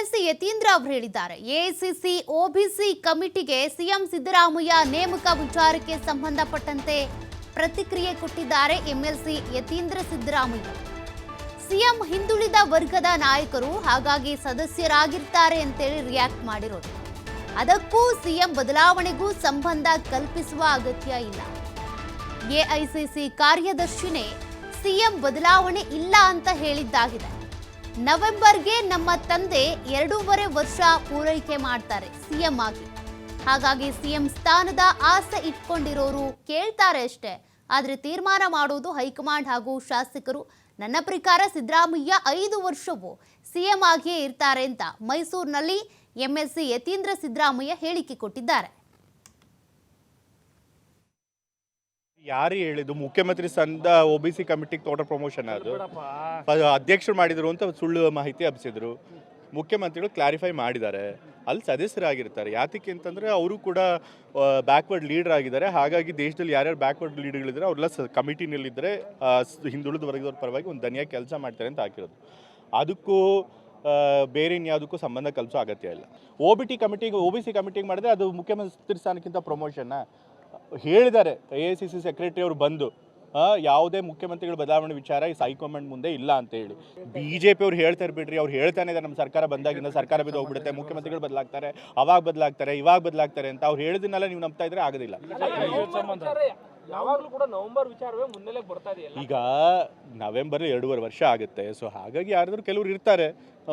MLC Yathindra ಅವರು ಹೇಳಿದ್ದಾರೆ. AICC OBC ಕಮಿಟಿಗೆ ಸಿಎಂ ಸಿದ್ದರಾಮಯ್ಯ ನೇಮಕ ವಿಚಾರಕ್ಕೆ ಸಂಬಂಧಪಟ್ಟಂತೆ ಪ್ರತಿಕ್ರಿಯೆ ಕೊಟ್ಟಿದ್ದಾರೆ ಎಂಎಲ್ಸಿ ಯತೀಂದ್ರ ಸಿದ್ದರಾಮಯ್ಯ. ಸಿಎಂ ಹಿಂದುಳಿದ ವರ್ಗದ ನಾಯಕರು ಹಾಗಾಗಿ ಸದಸ್ಯರಾಗಿರ್ತಾರೆ ಅಂತೇಳಿ ರಿಯಾಕ್ಟ್ ಮಾಡಿರೋದು. ಅದಕ್ಕೂ ಸಿಎಂ ಬದಲಾವಣೆಗೂ ಸಂಬಂಧ ಕಲ್ಪಿಸುವ ಅಗತ್ಯ ಇಲ್ಲ. ಎಐಸಿಸಿ ಕಾರ್ಯದರ್ಶಿನೇ ಸಿಎಂ ಬದಲಾವಣೆ ಇಲ್ಲ ಅಂತ ಹೇಳಿದ್ದಾಗಿದೆ. ನವೆಂಬರ್ಗೆ ನಮ್ಮ ತಂದೆ ಎರಡೂವರೆ ವರ್ಷ ಪೂರೈಕೆ ಮಾಡ್ತಾರೆ ಸಿಎಂ ಆಗಿ. ಹಾಗಾಗಿ ಸಿಎಂ ಸ್ಥಾನದ ಆಸೆ ಇಟ್ಕೊಂಡಿರೋರು ಕೇಳ್ತಾರೆ ಅಷ್ಟೇ. ಆದರೆ ತೀರ್ಮಾನ ಮಾಡುವುದು ಹೈಕಮಾಂಡ್ ಹಾಗೂ ಶಾಸಕರು. ನನ್ನ ಪ್ರಕಾರ ಸಿದ್ದರಾಮಯ್ಯ ಐದು ವರ್ಷವೂ ಸಿಎಂ ಆಗಿಯೇ ಇರ್ತಾರೆ ಅಂತ ಮೈಸೂರಿನಲ್ಲಿ ಎಂಎಸ್ಸಿ ಯತೀಂದ್ರ ಸಿದ್ದರಾಮಯ್ಯ ಹೇಳಿಕೆ ಕೊಟ್ಟಿದ್ದಾರೆ. ಯಾರು ಹೇಳಿದ್ದು? ಮುಖ್ಯಮಂತ್ರಿ ಸಂದ ಒ ಬಿ ಸಿ ಕಮಿಟಿಗೆ ತೋಟ ಪ್ರಮೋಷನ್ ಅದು. ಅದು ಅಧ್ಯಕ್ಷರು ಮಾಡಿದ್ರು ಅಂತ ಸುಳ್ಳು ಮಾಹಿತಿ ಹಬ್ಬಿಸಿದ್ರು ಮುಖ್ಯಮಂತ್ರಿಗಳು ಕ್ಲಾರಿಫೈ ಮಾಡಿದ್ದಾರೆ. ಅಲ್ಲಿ ಸದಸ್ಯರಾಗಿರ್ತಾರೆ. ಯಾತಕ್ಕೆ ಅಂತಂದರೆ ಅವರು ಕೂಡ ಬ್ಯಾಕ್ವರ್ಡ್ ಲೀಡರ್ ಆಗಿದ್ದಾರೆ. ಹಾಗಾಗಿ ದೇಶದಲ್ಲಿ ಯಾರ್ಯಾರು ಬ್ಯಾಕ್ವರ್ಡ್ ಲೀಡರ್ಗಳಿದ್ದಾರೆ ಅವರೆಲ್ಲ ಸ ಕಮಿಟಿನಲ್ಲಿದ್ದರೆ ಹಿಂದುಳಿದ ವರ್ಗದವ್ರ ಪರವಾಗಿ ಒಂದು ದನಿಯ ಕೆಲಸ ಮಾಡ್ತಾರೆ ಅಂತ ಹಾಕಿರೋದು. ಅದಕ್ಕೂ ಬೇರೆ ಇನ್ಯಾವುದಕ್ಕೂ ಸಂಬಂಧ ಕಲಿಸೋ ಅಗತ್ಯ ಇಲ್ಲ. ಒ ಬಿ ಟಿ ಕಮಿಟಿಗೆ ಒ ಬಿ ಸಿ ಕಮಿಟಿಗೆ ಮಾಡಿದ್ರೆ ಅದು ಮುಖ್ಯಮಂತ್ರಿ ಸ್ಥಾನಕ್ಕಿಂತ ಪ್ರಮೋಷನ್ನ ಹೇಳಿದ್ದಾರೆ. A I C C secretary ಅವರು ಬಂದು ಯಾವುದೇ ಮುಖ್ಯಮಂತ್ರಿಗಳ ಬದಲಾವಣೆ ವಿಚಾರ ಈ ಹೈಕಮಾಂಡ್ ಮುಂದೆ ಇಲ್ಲ ಅಂತ ಹೇಳಿ. ಬಿ ಜೆ ಪಿ ಅವ್ರು ಹೇಳ್ತಾರೆ ಬಿಡ್ರಿ ಅವ್ರು ಹೇಳ್ತಾನೆ ಇದ್ದಾರೆ ನಮ್ಮ ಸರ್ಕಾರ ಬಂದಾಗಿಂದ ಸರ್ಕಾರ ಬಿದ್ದು ಹೋಗ್ಬಿಡುತ್ತೆ ಮುಖ್ಯಮಂತ್ರಿಗಳು ಬದಲಾಗ್ತಾರೆ ಅವಾಗ ಬದಲಾಗ್ತಾರೆ ಇವಾಗ ಬದಲಾಗ್ತಾರೆ ಅಂತ ಅವ್ರು ಹೇಳಿದ್ನೆಲ್ಲ ನೀವು ನಂಬ್ತಾ ಇದ್ರೆ ಆಗೋದಿಲ್ಲ. ಈಗ ನವೆಂಬರ್ ಎರಡೂವರೆ ವರ್ಷ ಆಗುತ್ತೆ ಸೊ ಹಾಗಾಗಿ ಯಾರಾದರೂ ಕೆಲವ್ರು ಇರ್ತಾರೆ.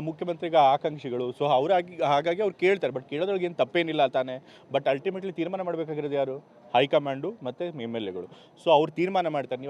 ಮುಖ್ಯಮಂತ್ರಿಗ ಆಕಾಂಕ್ಷಿಗಳು. ಸೊ ಅವರಾಗಿ ಹಾಗಾಗಿ ಅವ್ರು ಕೇಳ್ತಾರೆ. ಬಟ್ ಕೇಳೋದ್ರೊಳಗೆ ಏನು ತಪ್ಪೇನಿಲ್ಲ ತಾನೆ. ಬಟ್ ಅಲ್ಟಿಮೇಟ್ಲಿ ತೀರ್ಮಾನ ಮಾಡಬೇಕಾಗಿರೋದು ಯಾರು? ಹೈಕಮಾಂಡು ಮತ್ತು ಎಂ ಎಲ್ ಎಗಳು ಸೊ ಅವ್ರು ತೀರ್ಮಾನ ಮಾಡ್ತಾರೆ. ನೀವು